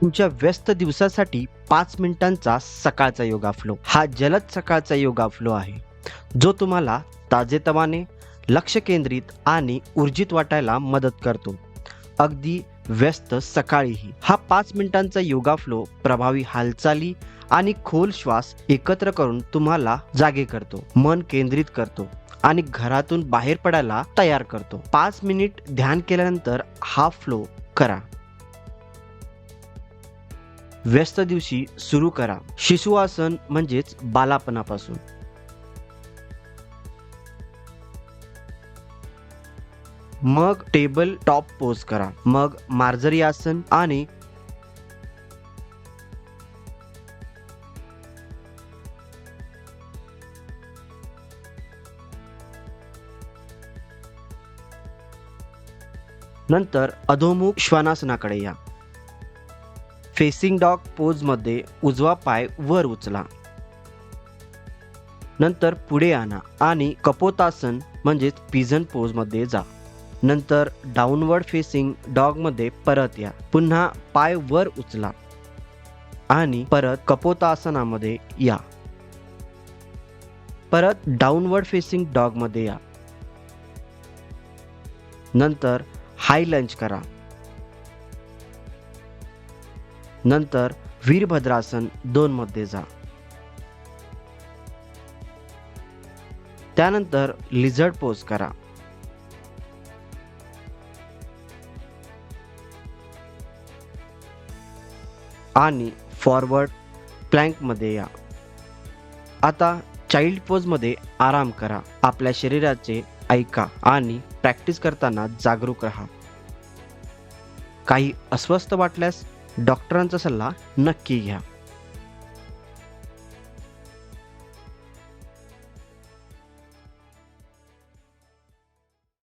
तुमच्या व्यस्त दिवसासाठी पाच मिनिटांचा सकाळचा योगा फ्लो हा जलद सकाळचा योगा फ्लो आहे. जो तुम्हाला ताजेतवाने लक्ष केंद्रित आणि ऊर्जित वाटायला मदत करतो. अगदी व्यस्त सकाळीही. हा पाच मिनिटांचा योगा फ्लो प्रभावी हालचाली आणि खोल श्वास एकत्र करून तुम्हाला जागे करतो. मन केंद्रित करतो आणि घरातून बाहेर पडायला तयार करतो. पाच मिनिट ध्यान केल्यानंतर हा फ्लो करा. व्यस्त दिवशी सुरू करा. शिशु आसन म्हणजेच बालापणापासून. मग टेबल टॉप पोज करा. मग मार्जरी आसन आणि नंतर अधोमुख श्वानासनाकडे या. फेसिंग डॉग पोजमध्ये उजवा पाय वर उचला. नंतर पुढे आणा आणि कपोतासन म्हणजेच पिझन पोजमध्ये जा. नंतर डाऊनवर्ड फेसिंग डॉगमध्ये परत या. पुन्हा पाय वर उचला आणि परत कपोतासनामध्ये या. परत डाऊनवर्ड फेसिंग डॉगमध्ये या. नंतर हाय लंच करा. नंतर वीरभद्रासन दोनमध्ये जा. त्यानंतर लिझर्ड पोज करा. आणि फॉरवर्ड प्लँकमध्ये या. आता चाइल्ड पोजमध्ये आराम करा. आपल्या शरीराचे ऐका आणि प्रॅक्टिस करताना जागरूक राहा. काही अस्वस्थ वाटल्यास डॉक्टरांचा सल्ला नक्की घ्या.